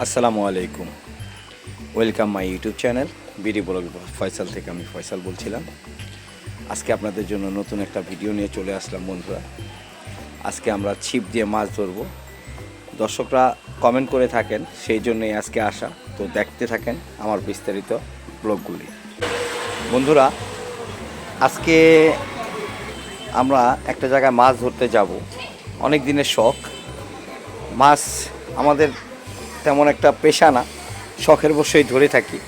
আসসালামু আলাইকুম। Welcome my YouTube channel BD blog Faisal থেকে আমি ফয়সাল বলছিলাম। আজকে আপনাদের জন্য নতুন একটা ভিডিও নিয়ে চলে আসলাম বন্ধুরা। আজকে আমরা ছিপ দিয়ে মাছ ধরবো। দর্শকরা কমেন্ট করে থাকেন, সেই জন্যই আজকে আসা। তো দেখতে থাকেন আমার বিস্তারিত ব্লগগুলি বন্ধুরা, আজকে আমরা একটা জায়গায় মাছ ধরতে যাব। অনেক দিনের শখ। মাছ আমাদের তেমন একটা পেশা না, শখের বসেই ধরে থাকি।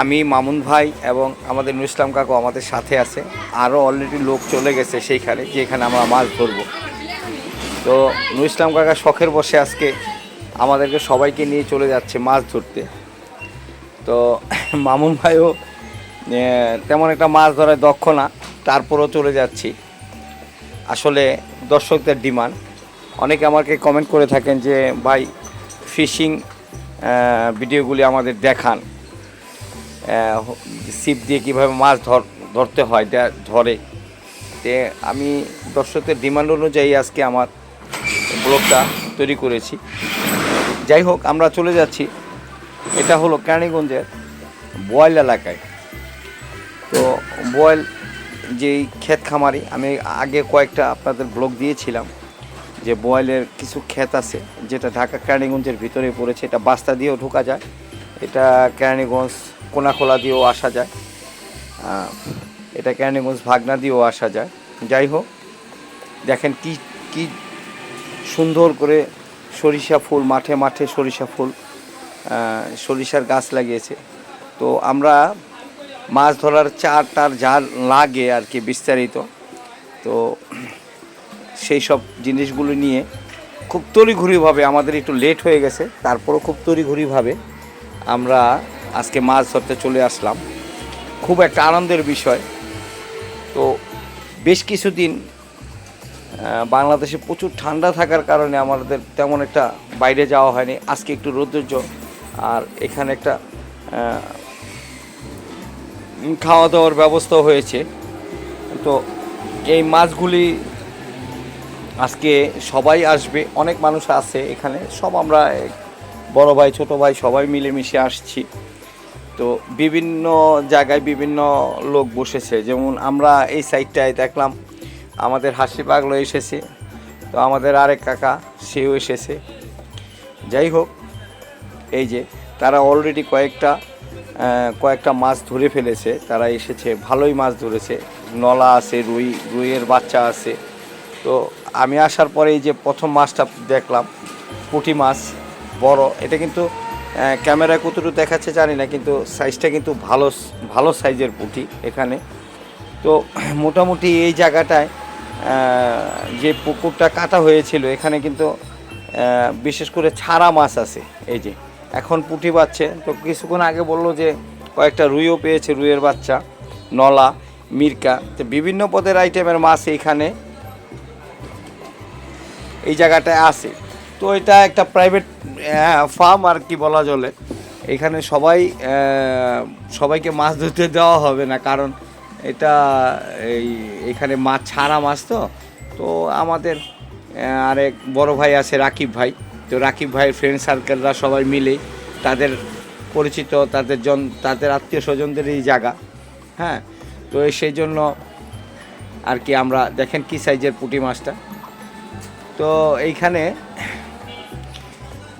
আমি, মামুন ভাই এবং আমাদের নুর ইসলাম কাকু আমাদের সাথে আছে। আরও অলরেডি লোক চলে গেছে সেইখানে, যেখানে আমরা মাছ ধরবো। তো নুর ইসলাম কাকা শখের বসে আজকে আমাদেরকে সবাইকে নিয়ে চলে যাচ্ছে মাছ ধরতে। তো মামুন ভাইও তেমন একটা মাছ ধরায় দক্ষ না, তারপরও চলে যাচ্ছি। আসলে দর্শকদের ডিমান্ড। অনেকে আমাকে কমেন্ট করে থাকেন যে, ভাই ফিশিং ভিডিওগুলি আমাদের দেখান। সিপ দিয়ে কীভাবে মাছ ধর, ধরতে হয় ধরে। তে আমি দর্শকদের ডিমান্ড অনুযায়ী আজকে আমার ব্লগটা তৈরি করেছি। যাই হোক, আমরা চলে যাচ্ছি। এটা হলো কেরানীগঞ্জের বয়েল এলাকায়। তো বয়েল যেই ক্ষেত খামারি, আমি আগে কয়েকটা আপনাদের ব্লগ দিয়েছিলাম। যে বয়েলের কিছু ক্ষেত আছে, যেটা ঢাকা কেরানীগঞ্জের ভিতরে পড়েছে, এটা বাস্তা দিয়েও ঢোকা যায়। এটা কেরানীগঞ্জ কোনাখোলা দিয়েও আসা যায়। এটা কেরানীগঞ্জ ভাগনা দিয়েও আসা যায়। যাই হোক, দেখেন কি কি সুন্দর করে সরিষা ফুল, মাঠে মাঠে সরিষা ফুল সরিষার গাছ লাগিয়েছে। তো আমরা মাছ ধরার চার টার যা লাগে আর কি বিস্তারিত। তো সেই সব জিনিসগুলো নিয়ে খুব তড়িঘড়িভাবে আমাদের একটু লেট হয়ে গেছে, তারপরও খুব তড়িঘড়িভাবে আমরা আজকে মাছ ধরতে চলে আসলাম। খুব একটা আনন্দের বিষয়। তো বেশ কিছুদিন বাংলাদেশে প্রচুর ঠান্ডা থাকার কারণে আমাদের তেমন একটা বাইরে যাওয়া হয়নি। আজকে একটু রৌদ্রজ্জ আর এখানে একটা খাওয়া দাওয়ার ব্যবস্থা হয়েছে। তো এই মাছগুলি আজকে সবাই আসবে, অনেক মানুষ আছে এখানে, সব আমরা বড় ভাই, ছোট ভাই, সবাই মিলেমিশে আসছি। তো বিভিন্ন জায়গায় বিভিন্ন লোক বসেছে, যেমন আমরা এই সাইডটায় দেখলাম, আমাদের হাসি পাগলো এসেছে, তো আমাদের আরেক কাকা, সেও এসেছে। যাই হোক, এই যে তারা অলরেডি কয়েকটা কয়েকটা মাছ ধরে ফেলেছে, তারা এসেছে, ভালোই মাছ ধরেছে, নলা আছে, রুই, রুইয়ের বাচ্চা আছে। তো আমি আসার পরে এই যে প্রথম মাছটা দেখলাম, পুঁটি মাছ, বড়, এটা কিন্তু ক্যামেরায় কতটুকু দেখাচ্ছে জানি না, কিন্তু সাইজটা কিন্তু ভালো ভালো সাইজের পুঁটি এখানে। তো মোটামুটি এই জায়গাটায় যে পুকুরটা কাটা হয়েছিল, এখানে কিন্তু বিশেষ করে ছাড়া মাছ আছে, এই যে। এখন পুঁটি পাচ্ছে, তো কিছুক্ষণ আগে বলল যে কয়েকটা রুইও পেয়েছে, রুইয়ের বাচ্চা, নলা, মিরকা, তো বিভিন্ন পদের আইটেমের মাছ এইখানে এই জায়গাটায় আছে। তো এটা একটা প্রাইভেট ফার্ম আর কি বলা চলে। এখানে সবাই সবাইকে মাছ ধরতে দেওয়া হবে না, কারণ এটা এই, এখানে মাছ ছাড়া মাছ তো। তো আমাদের আরেক বড় ভাই আছে, রাকিব ভাই। তো রাকিব ভাইয়ের ফ্রেন্ড সার্কেলরা সবাই মিলে তাদের পরিচিত, তাদের জন, তাদের আত্মীয় স্বজনদের এই জায়গা। হ্যাঁ তো সেই জন্য আর কি আমরা দেখেন কী সাইজের পুঁটি মাছটা। তো এইখানে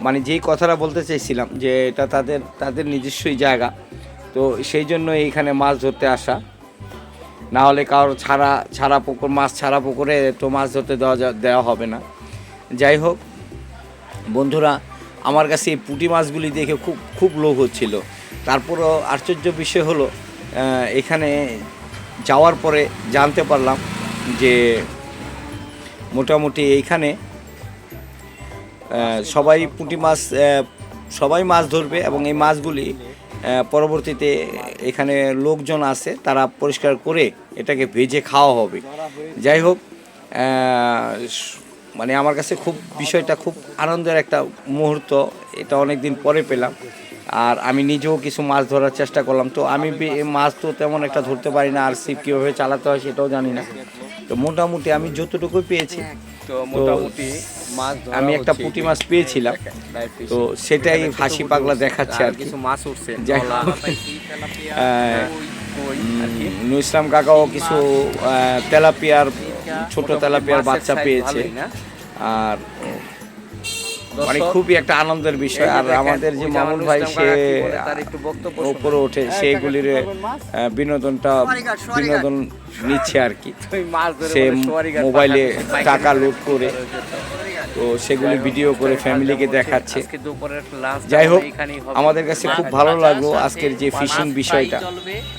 মানে যেই কথাটা বলতে চাইছিলাম যে এটা তাদের তাদের নিজস্বই জায়গা, তো সেই জন্য এইখানে মাছ ধরতে আসা। না হলে কারোর ছাড়া ছাড়া পুকুর, মাছ ছাড়া পুকুরে তো মাছ ধরতে দেওয়া দেওয়া হবে না। যাই হোক, বন্ধুরা, আমার কাছে এই পুঁটি মাছগুলি দেখে খুব খুব লোভ হচ্ছিল। তারপরও আশ্চর্য বিষয় হলো এখানে যাওয়ার পরে জানতে পারলাম যে মোটামুটি এইখানে সবাই পুঁটি মাছ সবাই মাছ ধরবে এবং এই মাছগুলি পরবর্তীতে এখানে লোকজন আছে, তারা পরিষ্কার করে এটাকে ভেজে খাওয়া হবে। যাই হোক মানে আমার কাছে খুব, বিষয়টা খুব আনন্দের একটা মুহূর্ত, এটা অনেক দিন পরে পেলাম। আর আমি নিজেও কিছু মাছ ধরার চেষ্টা করলাম, তো আমি মাছ তো তেমন একটা ধরতে পারি না, আর সিপ কীভাবে চালাতে হয় সেটাও জানি না। তো মোটামুটি আমি যতটুকু পেয়েছি। তো মোটামুটি মাছ আমি একটা পুঁটি মাছ পেয়েছিলাম। fishing। তো সেটাই হাসি পাগলা দেখাচ্ছে আর কিছু মাছ উঠছে। নুর ইসলাম কাকাও কিছু তেলাপিয়ার ছোট তেলাপিয়ার বাচ্চা পেয়েছে। আর মানে খুবই একটা আনন্দের বিষয়। আর আমাদের যে মামুন ভাই সে। উপরে ওঠে সেইগুলির বিনোদনটা বিনোদন নিচ্ছে আর কি। সে মোবাইলে টাকা লোড লুট করে। তো সেগুলি ভিডিও করে ফ্যামিলিকে দেখাচ্ছে। যাই হোক আমাদের কাছে খুব ভালো লাগল আজকের যে ফিশিং বিষয়টা।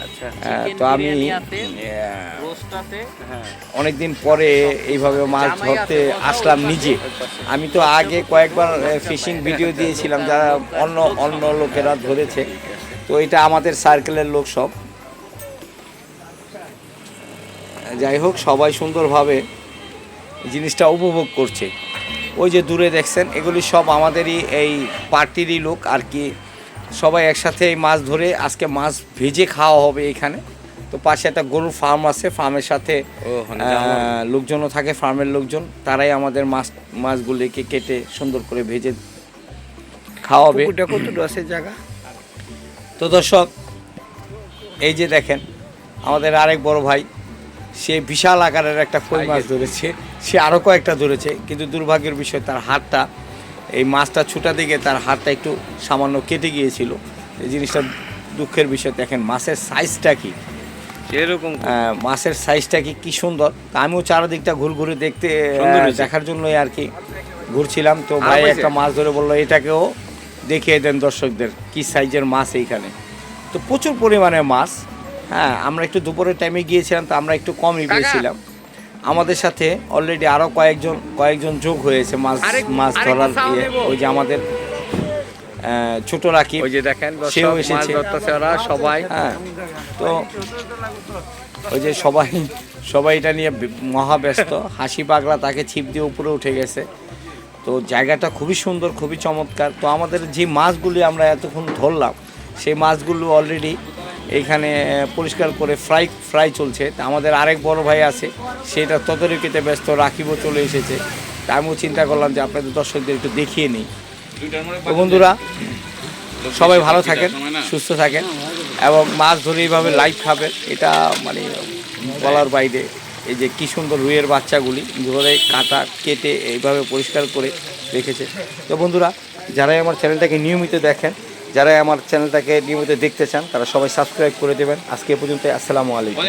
আচ্ছা, chicken তো আমি আছে, হ্যাঁ। অনেকদিন পরে এইভাবে মাছ ধরতে আসলাম নিজে। আমি তো আগে কয়েকবার ফিশিং ভিডিও দিয়েছিলাম যারা অন্য অন্য লোকেরা ধরেছে। তো এটা আমাদের সার্কেলের লোক সব। যাই হোক সবাই সুন্দরভাবে জিনিসটা উপভোগ করছে। ওই যে দূরে দেখছেন এগুলি সব আমাদেরই এই পার্টিরই লোক আর কি। সবাই একসাথে এই মাছ ধরে আজকে মাছ ভেজে খাওয়া হবে এখানে। তো পাশে একটা গরুর ফার্ম আছে ফার্মের সাথে যাওয়া লোকজনও থাকে ফার্মের লোকজন তারাই আমাদের মাছ মাছগুলিকে কেটে সুন্দর করে ভেজে খাওয়াবে। আছে জায়গা? তো দর্শক এই যে দেখেন আমাদের আরেক বড় ভাই সে বিশাল আকারের একটা কই মাছ ধরেছে। সে আরও কয়েকটা ধরেছে কিন্তু দুর্ভাগ্যের বিষয় তার হাতটা এই মাছটা ছুটা দিকে তার হাতটা একটু সামান্য কেটে গিয়েছিল। এই জিনিসটা দুঃখের বিষয় দেখেন মাছের সাইজটা কি? সেরকম মাছের সাইজটা কি কি সুন্দর। তা আমিও চারদিকটা ঘুর ঘুরে দেখতে দেখার জন্যই আর কি ঘুরছিলাম। তো ভাই একটা মাছ ধরে বলল এটাকেও দেখিয়ে দেন দর্শকদের কি সাইজের মাছ এইখানে? তো প্রচুর পরিমাণে মাছ হ্যাঁ আমরা একটু দুপুরের টাইমে গিয়েছিলাম তো আমরা একটু কমই পেয়েছিলাম। আমাদের সাথে অলরেডি আরও কয়েকজন কয়েকজন যোগ হয়েছে মাছ মাছ ধরার ইয়ে। ওই যে আমাদের ছোট রাকিব ওই যে দেখেন সেও এসেছে। সবাই। হ্যাঁ তো ওই যে সবাই সবাই এটা নিয়ে মহাব্যস্ত। হাসি পাগলা তাকে ছিপ দিয়ে উপরে উঠে গেছে। তো জায়গাটা খুবই সুন্দর খুবই চমৎকার। তো আমাদের যে মাছগুলি আমরা এতক্ষণ ধরলাম সেই মাছগুলো অলরেডি এখানে পরিষ্কার করে ফ্রাই ফ্রাই চলছে। তা আমাদের আরেক বড় ভাই আছে, সেটা তদারকিতে ব্যস্ত রাখিবও চলে এসেছে। তা আমিও চিন্তা করলাম যে আপনাদের দর্শকদের একটু দেখিয়ে নিই। তো বন্ধুরা, সবাই ভালো থাকেন, সুস্থ থাকেন, এবং মাছ ধরে এইভাবে লাইভ খাবেন, এটা মানে বলার বাইরে। এই যে কি সুন্দর রুইয়ের বাচ্চাগুলি, ধরে কাটা কেটে এইভাবে পরিষ্কার করে রেখেছে। তো বন্ধুরা, যারাই আমার চ্যানেলটাকে নিয়মিত দেখেন যারাই আমার চ্যানেলটাকে নিয়মিত দেখতে চান, তারা সবাই সাবস্ক্রাইব করে দেবেন। আজকে পর্যন্ত আসসালামু আলাইকুম।